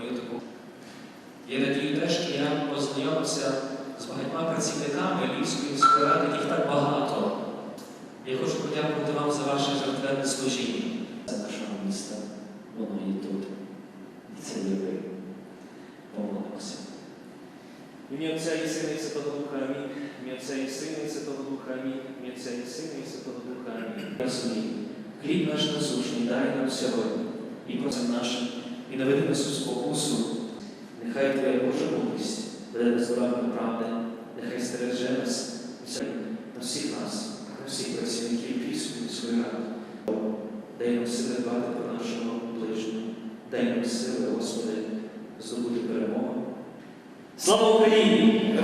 мою таку. Я надію те, що я познайомився з багатьма працівниками Львівської міської ради, яких так багато. Я хочу подякувати вам за ваше жертвенне служіння. Це нашого міста, воно є тут. І це є ви. Помолимося. Ім'я Отця і Сина і Святого Духа Амінь. Ім'я Отця і Сина і Святого Духа Амінь. Ім'я Отця і Сина і Святого Духа Амінь. Хліб наш насущний дай нам сьогодні, і просим нашим, і не веди спокусу. Нехай Твоя Божа мудрість веде нас до правди, нехай стереже нас на всіх нас, на всіх працівників Львівської міської ради. Дай нам сили дбати про нашого ближнього, дай нам сили, Господи, здобути перемогу. Слава Україні!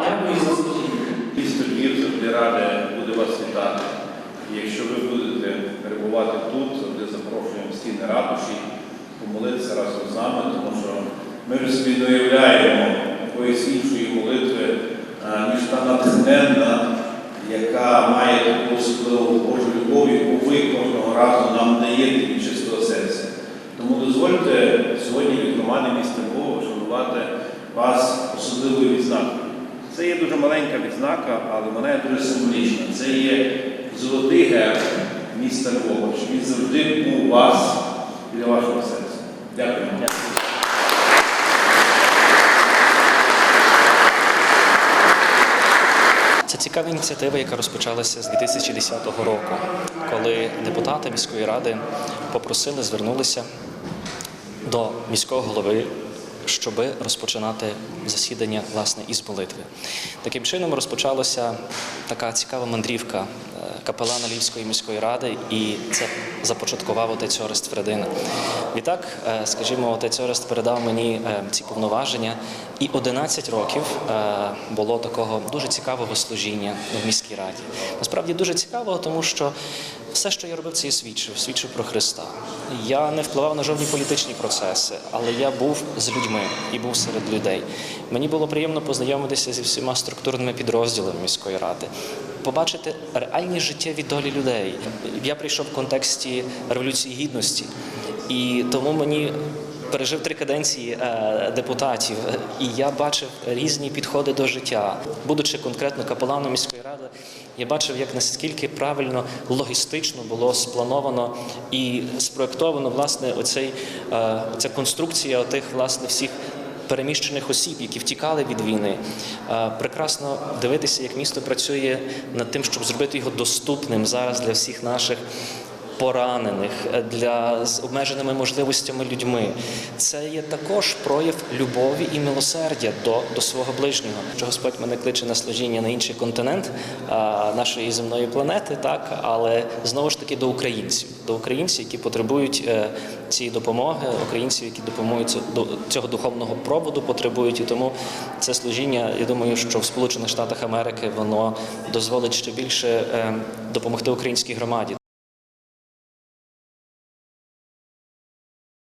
Дякую за служіння. Місто Львів раде буде вас вітати. І якщо ви будете перебувати тут, завжди запрошуємо в стіни ратуші, помолитися разом з нами, тому що ми собі не уявляємо якоїсь іншої молитви, ніж та натхненна, яка має таку особливу Божу любов, яку ви кожного разу нам даєте від чистого серця. Тому дозвольте сьогодні від громади міста Львова шанувати вас особливою відзнакою. Це є дуже маленька відзнака, але вона є дуже символічна. Це є золотий герб міста Львова, що він завжди був у вас біля вашого серця. Дякую. Це цікава ініціатива, яка розпочалася з 2010 року, коли депутати міської ради попросили, звернулися до міського голови, щоб розпочинати засідання власне із молитви. Таким чином розпочалася така цікава мандрівка е, капелана Львівської міської ради, і це започаткував отець Орест Фредина. Відтак, е, скажімо, отець Орест передав мені е, ці повноваження, і 11 років було такого дуже цікавого служіння в міській раді. Насправді дуже цікавого, тому що все, що я робив, це я свідчив, свідчив про Христа. Я не впливав на жодні політичні процеси, але я був з людьми і був серед людей. Мені було приємно познайомитися зі всіма структурними підрозділами міської ради, побачити реальні життєві долі людей. Я прийшов в контексті революції гідності, і тому мені пережив три каденції е, депутатів, і я бачив різні підходи до життя. Будучи конкретно капеланом міської ради, я бачив, як наскільки правильно логістично було сплановано і спроектовано власне оцей е, ця конструкція отих власне всіх. Переміщених осіб, які втікали від війни, Е, прекрасно дивитися, як місто працює над тим, щоб зробити його доступним зараз для всіх наших поранених, е, для з обмеженими можливостями людьми. Це є також прояв любові і милосердя до, до свого ближнього. Що Господь мене кличе на служіння на інший континент а, нашої земної планети, так але знову ж таки до українців, до українців, які потребують е, цієї допомоги, українців, які допомагають цю- до цього духовного проводу, потребують. І тому це служіння, я думаю, що в Сполучених Штатах Америки воно дозволить ще більше е, допомогти українській громаді.